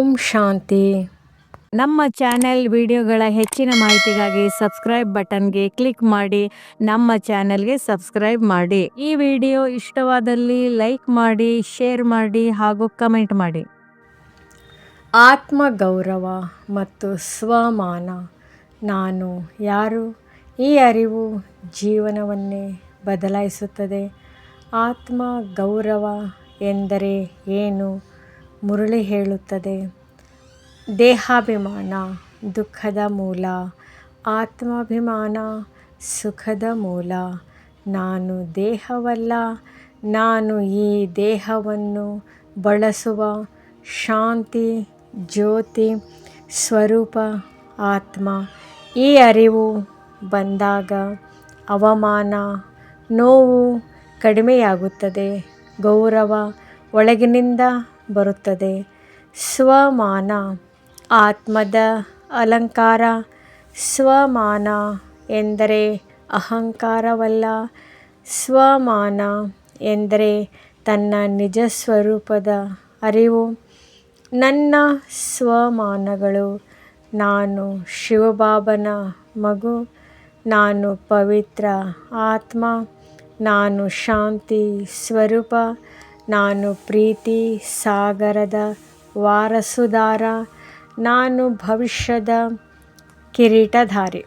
ಓಂ ಶಾಂತಿ. ನಮ್ಮ ಚಾನೆಲ್ ವಿಡಿಯೋಗಳ ಹೆಚ್ಚಿನ ಮಾಹಿತಿಗಾಗಿ ಸಬ್ಸ್ಕ್ರೈಬ್ ಬಟನ್ಗೆ ಕ್ಲಿಕ್ ಮಾಡಿ ನಮ್ಮ ಚಾನೆಲ್ಗೆ ಸಬ್ಸ್ಕ್ರೈಬ್ ಮಾಡಿ. ಈ ವಿಡಿಯೋ ಇಷ್ಟವಾದಲ್ಲಿ ಲೈಕ್ ಮಾಡಿ ಶೇರ್ ಮಾಡಿ ಹಾಗೂ ಕಮೆಂಟ್ ಮಾಡಿ. ಆತ್ಮಗೌರವ ಮತ್ತು ಸ್ವಮಾನ. ನಾನು ಯಾರು? ಈ ಅರಿವು ಜೀವನವನ್ನೇ ಬದಲಾಯಿಸುತ್ತದೆ. ಆತ್ಮ ಗೌರವ ಎಂದರೆ ಏನು? ಮುರಳಿ ಹೇಳುತ್ತದೆ. ದೇಹಾಭಿಮಾನ, ದುಃಖದ ಮೂಲ, ಆತ್ಮಾಭಿಮಾನ, ಸುಖದ ಮೂಲ. ನಾನು ದೇಹವಲ್ಲ, ನಾನು ಈ ದೇಹವನ್ನು ಬಳಸುವ ಶಾಂತಿ, ಜ್ಯೋತಿ, ಸ್ವರೂಪ, ಆತ್ಮ. ಈ ಅರಿವು ಬಂದಾಗ ಅವಮಾನ, ನೋವು ಕಡಿಮೆಯಾಗುತ್ತದೆ. ಗೌರವ ಒಳಗಿನಿಂದ ಬರುತ್ತದೆ. ಸ್ವಮಾನ, ಆತ್ಮದ ಅಲಂಕಾರ. ಸ್ವಮಾನ ಎಂದರೆ ಅಹಂಕಾರವಲ್ಲ. ಸ್ವಮಾನ ಎಂದರೆ ತನ್ನ ನಿಜ ಸ್ವರೂಪದ ಅರಿವು. ನನ್ನ ಸ್ವಮಾನಗಳು, ನಾನು ಶಿವಬಾಬನ ಮಗು. ನಾನು ಪವಿತ್ರ ಆತ್ಮ. ನಾನು ಶಾಂತಿ ಸ್ವರೂಪ. ನಾನು ಪ್ರೀತಿ ಸಾಗರದ ವಾರಸುದಾರ, ನಾನು ಭವಿಷ್ಯದ ಕಿರೀಟಧಾರಿ.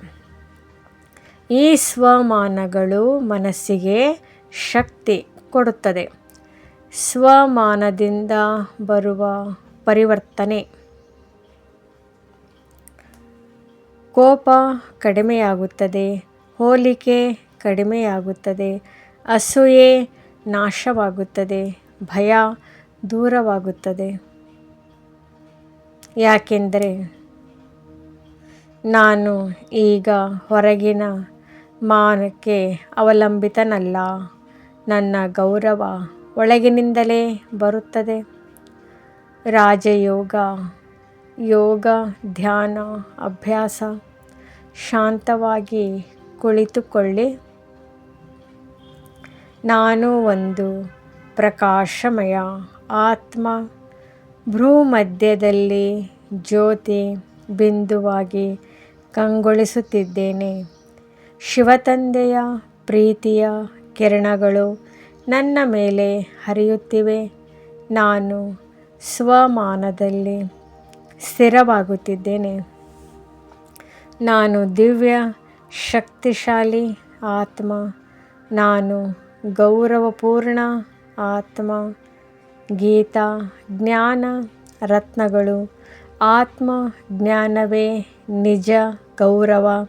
ಈ ಸ್ವಮಾನಗಳು ಮನಸ್ಸಿಗೆ ಶಕ್ತಿ ಕೊಡುತ್ತದೆ. ಸ್ವಮಾನದಿಂದ ಬರುವ ಪರಿವರ್ತನೆ. ಕೋಪ ಕಡಿಮೆಯಾಗುತ್ತದೆ, ಹೋಲಿಕೆ ಕಡಿಮೆಯಾಗುತ್ತದೆ, ಅಸೂಯೆ ನಾಶವಾಗುತ್ತದೆ. ಭಯ ದೂರವಾಗುತ್ತದೆ. ಯಾಕೆಂದರೆ ನಾನು ಈಗ ಹೊರಗಿನ ಮಾನಕ್ಕೆ ಅವಲಂಬಿತನಲ್ಲ. ನನ್ನ ಗೌರವ ಒಳಗಿನಿಂದಲೇ ಬರುತ್ತದೆ. ರಾಜಯೋಗ, ಯೋಗ, ಧ್ಯಾನ, ಅಭ್ಯಾಸ ಶಾಂತವಾಗಿ ಕುಳಿತುಕೊಳ್ಳಿ. ನಾನು ಒಂದು ಪ್ರಕಾಶಮಯ ಆತ್ಮ ಭ್ರೂಮಧ್ಯದಲ್ಲಿ ಜ್ಯೋತಿ ಬಿಂದುವಾಗಿ ಕಂಗೊಳಿಸುತ್ತಿದ್ದೇನೆ. ಶಿವತಂದೆಯ ಪ್ರೀತಿಯ ಕಿರಣಗಳು ನನ್ನ ಮೇಲೆ ಹರಿಯುತ್ತಿವೆ. ನಾನು ಸ್ವಮಾನದಲ್ಲಿ ಸ್ಥಿರವಾಗುತ್ತಿದ್ದೇನೆ. ನಾನು ದಿವ್ಯ ಶಕ್ತಿಶಾಲಿ ಆತ್ಮ. ನಾನು ಗೌರವಪೂರ್ಣ ಆತ್ಮ, ಗೀತ, ಜ್ಞಾನ, ರತ್ನಗಳು. ಆತ್ಮ, ಜ್ಞಾನವೇ ನಿಜ ಗೌರವ.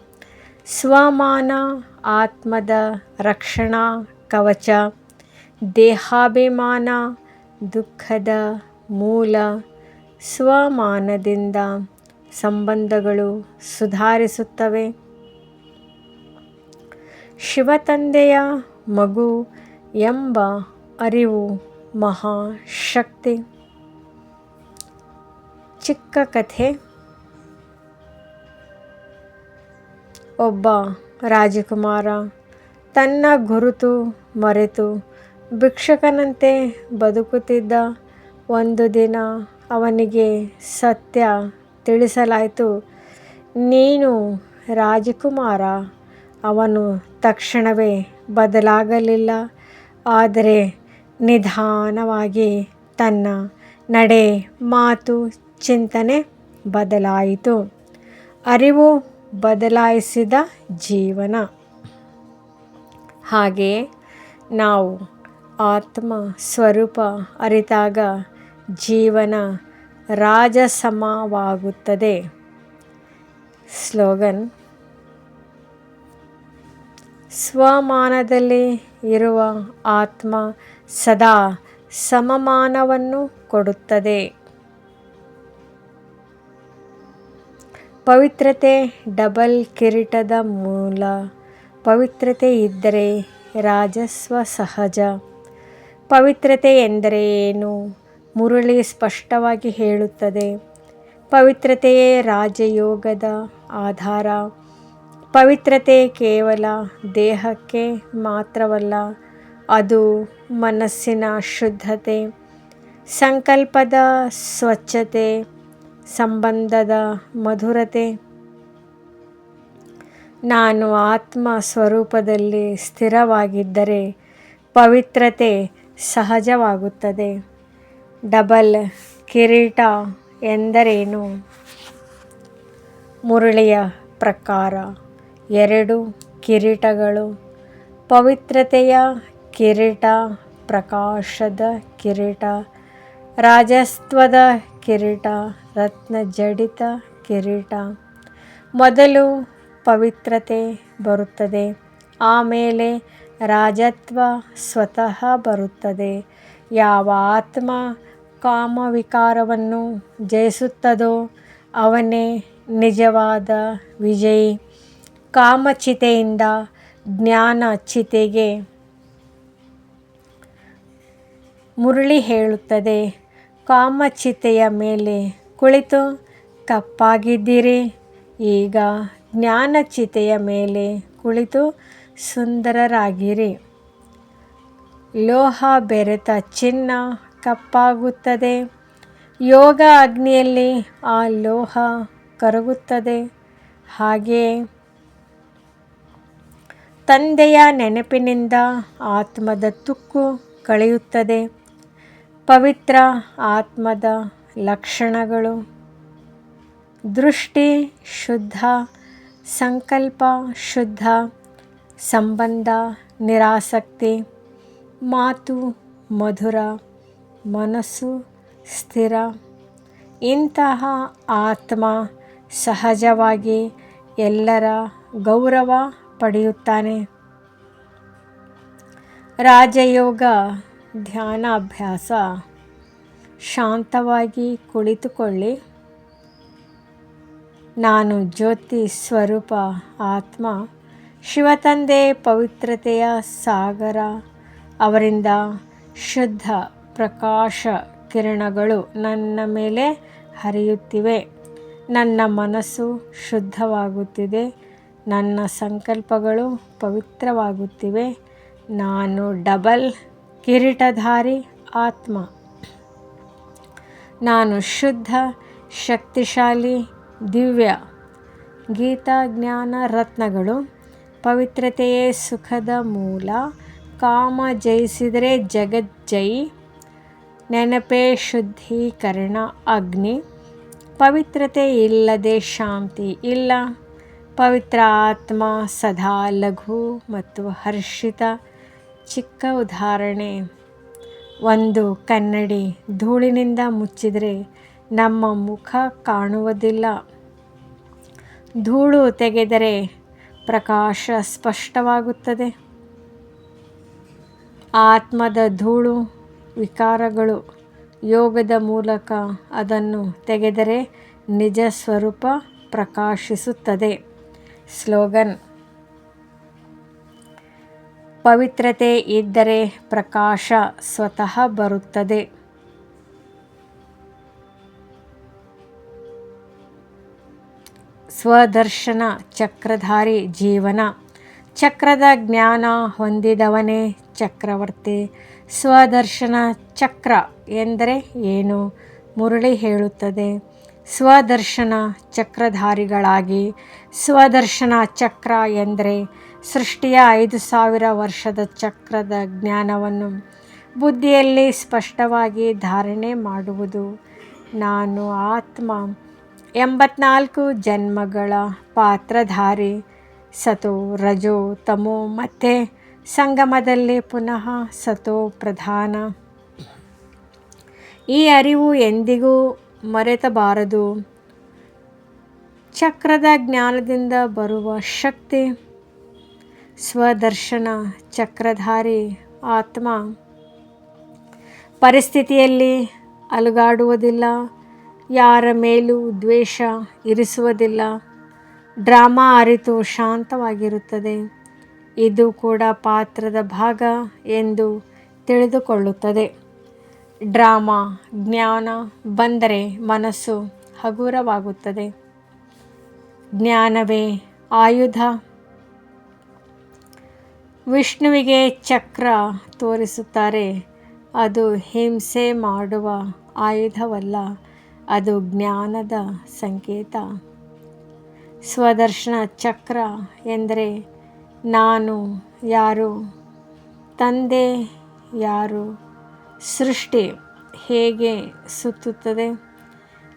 ಸ್ವಮಾನ, ಆತ್ಮದ ರಕ್ಷಣಾ ಕವಚ. ದೇಹಾಭಿಮಾನ, ದುಃಖದ ಮೂಲ. ಸ್ವಮಾನದಿಂದ ಸಂಬಂಧಗಳು ಸುಧಾರಿಸುತ್ತವೆ. ಶಿವತಂದೆಯ ಮಗು ಎಂಬ ಅರಿವು ಮಹಾಶಕ್ತಿ ಚಿಕ್ಕ ಕಥೆ. ಒಬ್ಬ ರಾಜಕುಮಾರ ತನ್ನ ಗುರುತು ಮರೆತು ಭಿಕ್ಷಕನಂತೆ ಬದುಕುತ್ತಿದ್ದ ಒಂದು ದಿನ ಅವನಿಗೆ ಸತ್ಯ ತಿಳಿಸಲಾಯಿತು. ನೀನು ರಾಜಕುಮಾರ, ಅವನು ತಕ್ಷಣವೇ ಬದಲಾಗಲಿಲ್ಲ. ಆದರೆ ನಿಧಾನವಾಗಿ ತನ್ನ ನಡೆ ಮಾತು ಚಿಂತನೆ ಬದಲಾಯಿತು. ಅರಿವು ಬದಲಾಯಿಸಿದ ಜೀವನ. ಹಾಗೆ ನಾವು ಆತ್ಮ ಸ್ವರೂಪ ಅರಿತಾಗ ಜೀವನ ರಾಜಸಮವಾಗುತ್ತದೆ. ಸ್ಲೋಗನ್ ಸ್ವಮಾನದಲ್ಲಿ ಇರುವ ಆತ್ಮ ಸದಾ ಸಮಮಾನವನ್ನು ಕೊಡುತ್ತದೆ. ಪವಿತ್ರತೆ ಡಬಲ್ ಕಿರೀಟದ ಮೂಲ. ಪವಿತ್ರತೆ ಇದ್ದರೆ ರಾಜಸ್ವ ಸಹಜ. ಪವಿತ್ರತೆ ಎಂದರೆ ಏನು? ಮುರಳಿ ಸ್ಪಷ್ಟವಾಗಿ ಹೇಳುತ್ತದೆ. ಪವಿತ್ರತೆಯೇ ರಾಜಯೋಗದ ಆಧಾರ. ಪವಿತ್ರತೆ ಕೇವಲ ದೇಹಕ್ಕೆ ಮಾತ್ರವಲ್ಲ, ಅದು ಮನಸ್ಸಿನ ಶುದ್ಧತೆ, ಸಂಕಲ್ಪದ ಸ್ವಚ್ಛತೆ, ಸಂಬಂಧದ ಮಧುರತೆ. ನಾನು ಆತ್ಮ ಸ್ವರೂಪದಲ್ಲಿ ಸ್ಥಿರವಾಗಿದ್ದರೆ ಪವಿತ್ರತೆ ಸಹಜವಾಗುತ್ತದೆ. ಡಬಲ್ ಕಿರೀಟ ಎಂದರೇನು? ಮುರಳಿಯ ಪ್ರಕಾರ. ಎರಡು ಕಿರೀಟಗಳು, ಪವಿತ್ರತೆಯ ಕಿರೀಟ, ಪ್ರಕಾಶದ ಕಿರೀಟ, ರಾಜಸ್ತ್ವದ ಕಿರೀಟ ರತ್ನ ಜಡಿತ ಕಿರೀಟ. ಮೊದಲು ಪವಿತ್ರತೆ ಬರುತ್ತದೆ, ಆಮೇಲೆ ರಾಜತ್ವ ಸ್ವತಃ ಬರುತ್ತದೆ. ಯಾವ ಆತ್ಮ ಕಾಮವಿಕಾರವನ್ನು ಜಯಿಸುತ್ತದೋ ಅವನೇ ನಿಜವಾದ ವಿಜಯಿ. ಕಾಮಚಿತೆಯಿಂದ ಜ್ಞಾನ ಚಿತೆಗೆ ಮುರುಳಿ ಹೇಳುತ್ತದೆ. ಕಾಮಚಿತೆಯ ಮೇಲೆ ಕುಳಿತು ಕಪ್ಪಾಗಿದ್ದೀರಿ ಈಗ ಜ್ಞಾನಚಿತೆಯ ಮೇಲೆ ಕುಳಿತು ಸುಂದರರಾಗಿರಿ. ಲೋಹ ಬೆರೆತ ಚಿನ್ನ ಕಪ್ಪಾಗುತ್ತದೆ. ಯೋಗ ಅಗ್ನಿಯಲ್ಲಿ ಆ ಲೋಹ ಕರಗುತ್ತದೆ. ಹಾಗೆಯೇ ತಂದೆಯ ನೆನಪಿನಿಂದ ಆತ್ಮದ ತುಕ್ಕು ಕಳೆಯುತ್ತದೆ. ಪವಿತ್ರ ಆತ್ಮದ ಲಕ್ಷಣಗಳು. ದೃಷ್ಟಿ ಶುದ್ಧ, ಸಂಕಲ್ಪ ಶುದ್ಧ, ಸಂಬಂಧ ನಿರಾಸಕ್ತಿ, ಮಾತು ಮಧುರ, ಮನಸ್ಸು ಸ್ಥಿರ. ಇಂತಹ ಆತ್ಮ ಸಹಜವಾಗಿ ಎಲ್ಲರ ಗೌರವ ಪಡೆಯುತ್ತಾನೆ. ರಾಜಯೋಗ, ಧ್ಯಾನಾಭ್ಯಾಸ, ಶಾಂತವಾಗಿ ಕುಳಿತುಕೊಳ್ಳಿ. ನಾನು ಜ್ಯೋತಿ ಸ್ವರೂಪ ಆತ್ಮ, ಶಿವತಂದೆ ಪವಿತ್ರತೆಯ ಸಾಗರ, ಅವರಿಂದ ಶುದ್ಧ ಪ್ರಕಾಶ ಕಿರಣಗಳು ನನ್ನ ಮೇಲೆ ಹರಿಯುತ್ತಿವೆ. ನನ್ನ ಮನಸ್ಸು ಶುದ್ಧವಾಗುತ್ತಿದೆ. ನನ್ನ ಸಂಕಲ್ಪಗಳು ಪವಿತ್ರವಾಗುತ್ತಿವೆ. ನಾನು ಡಬಲ್ ಕಿರೀಟಧಾರಿ ಆತ್ಮ. ನಾನು ಶುದ್ಧ, ಶಕ್ತಿಶಾಲಿ, ದಿವ್ಯ. ಗೀತಾ ಜ್ಞಾನ ರತ್ನಗಳು ಪವಿತ್ರತೆಯೇ ಸುಖದ ಮೂಲ. ಕಾಮ ಜಯಿಸಿದರೆ ಜಗಜ್ಜಯಿ ನೆನಪೇ ಶುದ್ಧೀಕರಣ ಅಗ್ನಿ. ಪವಿತ್ರತೆ ಇಲ್ಲದೆ ಶಾಂತಿ ಇಲ್ಲ. ಪವಿತ್ರ ಆತ್ಮ ಸದಾ ಲಘು ಮತ್ತು ಹರ್ಷಿತ. ಚಿಕ್ಕ ಉದಾಹರಣೆ. ಒಂದು ಕನ್ನಡಿ ಧೂಳಿನಿಂದ ಮುಚ್ಚಿದರೆ ನಮ್ಮ ಮುಖ ಕಾಣುವುದಿಲ್ಲ. ಧೂಳು ತೆಗೆದರೆ ಪ್ರಕಾಶ ಸ್ಪಷ್ಟವಾಗುತ್ತದೆ. ಆತ್ಮದ ಧೂಳು ವಿಕಾರಗಳು. ಯೋಗದ ಮೂಲಕ ಅದನ್ನು ತೆಗೆದರೆ ನಿಜ ಸ್ವರೂಪ ಪ್ರಕಾಶಿಸುತ್ತದೆ. ಸ್ಲೋಗನ್. ಪವಿತ್ರತೆ ಇದ್ದರೆ ಪ್ರಕಾಶ ಸ್ವತಃ ಬರುತ್ತದೆ. ಸ್ವದರ್ಶನ ಚಕ್ರಧಾರಿ ಜೀವನ. ಚಕ್ರದ ಜ್ಞಾನ ಹೊಂದಿದವನೇ ಚಕ್ರವರ್ತಿ. ಸ್ವದರ್ಶನ ಚಕ್ರ ಎಂದರೆ ಏನು? ಮುರಳಿ ಹೇಳುತ್ತದೆ. ಸ್ವದರ್ಶನ ಚಕ್ರಧಾರಿಗಳಾಗಿ. ಸ್ವದರ್ಶನ ಚಕ್ರ ಎಂದರೆ ಸೃಷ್ಟಿಯ ಐದು ಸಾವಿರ ವರ್ಷದ ಚಕ್ರದ ಜ್ಞಾನವನ್ನು ಬುದ್ಧಿಯಲ್ಲಿ ಸ್ಪಷ್ಟವಾಗಿ ಧಾರಣೆ ಮಾಡುವುದು. ನಾನು ಆತ್ಮ. ಎಂಬತ್ನಾಲ್ಕು ಜನ್ಮಗಳ ಪಾತ್ರಧಾರಿ. ಸತೋ ರಜೋ ತಮೋ ಮತ್ತು ಸಂಗಮದಲ್ಲಿ ಪುನಃ ಸತೋ ಪ್ರಧಾನ. ಈ ಅರಿವು ಎಂದಿಗೂ ಮರೆತಬಾರದು. ಚಕ್ರದ ಜ್ಞಾನದಿಂದ ಬರುವ ಶಕ್ತಿ, ಸ್ವದರ್ಶನ, ಚಕ್ರಧಾರಿ, ಆತ್ಮ. ಪರಿಸ್ಥಿತಿಯಲ್ಲಿ ಅಲುಗಾಡುವುದಿಲ್ಲ, ಯಾರ ಮೇಲೂ ದ್ವೇಷ ಇರಿಸುವುದಿಲ್ಲ. ಡ್ರಾಮಾ ಅರಿತು ಶಾಂತವಾಗಿರುತ್ತದೆ. ಇದು ಕೂಡ ಪಾತ್ರದ ಭಾಗ ಎಂದು ತಿಳಿದುಕೊಳ್ಳುತ್ತದೆ. ಡ್ರಾಮಾ, ಜ್ಞಾನ ಬಂದರೆ ಮನಸ್ಸು ಹಗುರವಾಗುತ್ತದೆ. ಜ್ಞಾನವೇ ಆಯುಧ. ವಿಷ್ಣುವಿಗೆ ಚಕ್ರ ತೋರಿಸುತ್ತಾರೆ. ಅದು ಹಿಂಸೆ ಮಾಡುವ ಆಯುಧವಲ್ಲ, ಅದು ಜ್ಞಾನದ ಸಂಕೇತ. ಸ್ವದರ್ಶನ ಚಕ್ರ ಎಂದರೆ ನಾನು ಯಾರು, ತಂದೆ ಯಾರು? ಸೃಷ್ಟಿ ಹೇಗೆ ಸುತ್ತುತ್ತದೆ?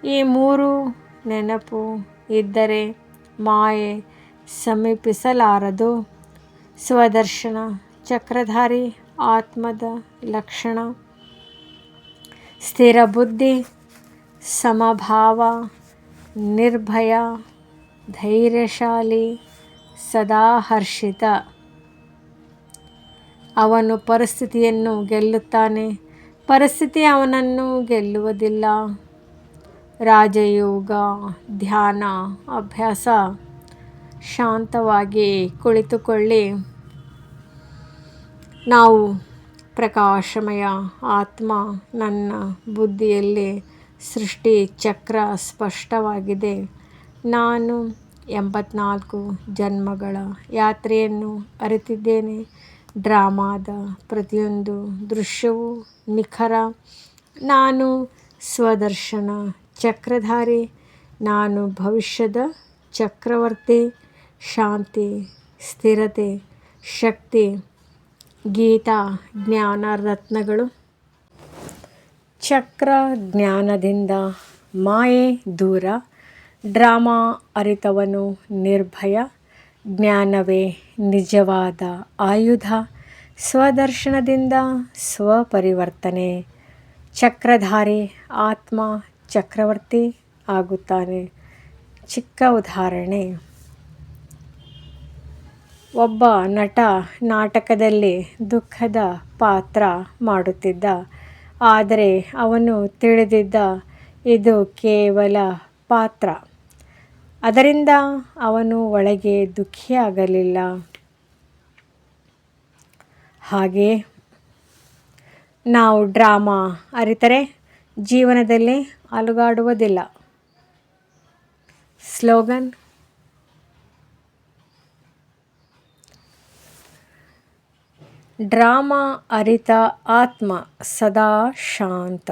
ಈ ಮೂರು ನೆನಪು ಇದ್ದರೆ ಮಾಯೆ ಸಮೀಪಿಸಲಾರದು. ಸ್ವದರ್ಶನ, ಚಕ್ರಧಾರಿ, ಆತ್ಮದ ಲಕ್ಷಣ. ಸ್ಥಿರ ಬುದ್ಧಿ, ಸಮಭಾವ, ನಿರ್ಭಯ, ಧೈರ್ಯಶಾಲಿ, ಸದಾ ಹರ್ಷಿತ. ಅವನು ಪರಿಸ್ಥಿತಿಯನ್ನು ಗೆಲ್ಲುತ್ತಾನೆ. ಪರಿಸ್ಥಿತಿ ಅವನನ್ನು ಗೆಲ್ಲುವುದಿಲ್ಲ. ರಾಜಯೋಗ, ಧ್ಯಾನ, ಅಭ್ಯಾಸ ಶಾಂತವಾಗಿ ಕುಳಿತುಕೊಳ್ಳಿ. ನಾವು ಪ್ರಕಾಶಮಯ ಆತ್ಮ, ನನ್ನ ಬುದ್ಧಿಯಲ್ಲಿ ಸೃಷ್ಟಿ ಚಕ್ರ ಸ್ಪಷ್ಟವಾಗಿದೆ. ನಾನು ಎಂಬತ್ನಾಲ್ಕು ಜನ್ಮಗಳ ಯಾತ್ರೆಯನ್ನು ಅರಿತಿದ್ದೇನೆ. ಡ್ರಾಮಾದ ಪ್ರತಿಯೊಂದು ದೃಶ್ಯವೂ ನಿಖರ. ನಾನು ಸ್ವದರ್ಶನ ಚಕ್ರಧಾರಿ, ನಾನು ಭವಿಷ್ಯದ ಚಕ್ರವರ್ತಿ, ಶಾಂತಿ, ಸ್ಥಿರತೆ, ಶಕ್ತಿ, ಗೀತಾ, ಜ್ಞಾನ, ರತ್ನಗಳು. ಚಕ್ರ ಜ್ಞಾನದಿಂದ ಮಾಯೆ ದೂರ, ಡ್ರಾಮಾ ಅರಿತವನು ನಿರ್ಭಯ. ಜ್ಞಾನವೇ ನಿಜವಾದ ಆಯುಧ, ಸ್ವದರ್ಶನದಿಂದ ಸ್ವಪರಿವರ್ತನೆ. ಚಕ್ರಧಾರಿ ಆತ್ಮ ಚಕ್ರವರ್ತಿ ಆಗುತ್ತಾನೆ. ಚಿಕ್ಕ ಉದಾಹರಣೆ. ಒಬ್ಬ ನಟ ನಾಟಕದಲ್ಲಿ ದುಃಖದ ಪಾತ್ರ ಮಾಡುತ್ತಿದ್ದ. ಆದರೆ ಅವನು ತಿಳಿದಿದ್ದ, ಇದು ಕೇವಲ ಪಾತ್ರ. ಅದರಿಂದ ಅವನು ಒಳಗೆ ದುಃಖಿಯಾಗಲಿಲ್ಲ ಹಾಗೆ ನಾವು ಡ್ರಾಮಾ ಅರಿತರೆ, ಜೀವನದಲ್ಲಿ ಅಲುಗಾಡುವುದಿಲ್ಲ. ಸ್ಲೋಗನ್, ಡ್ರಾಮಾ ಅರಿತ ಆತ್ಮ ಸದಾ ಶಾಂತ.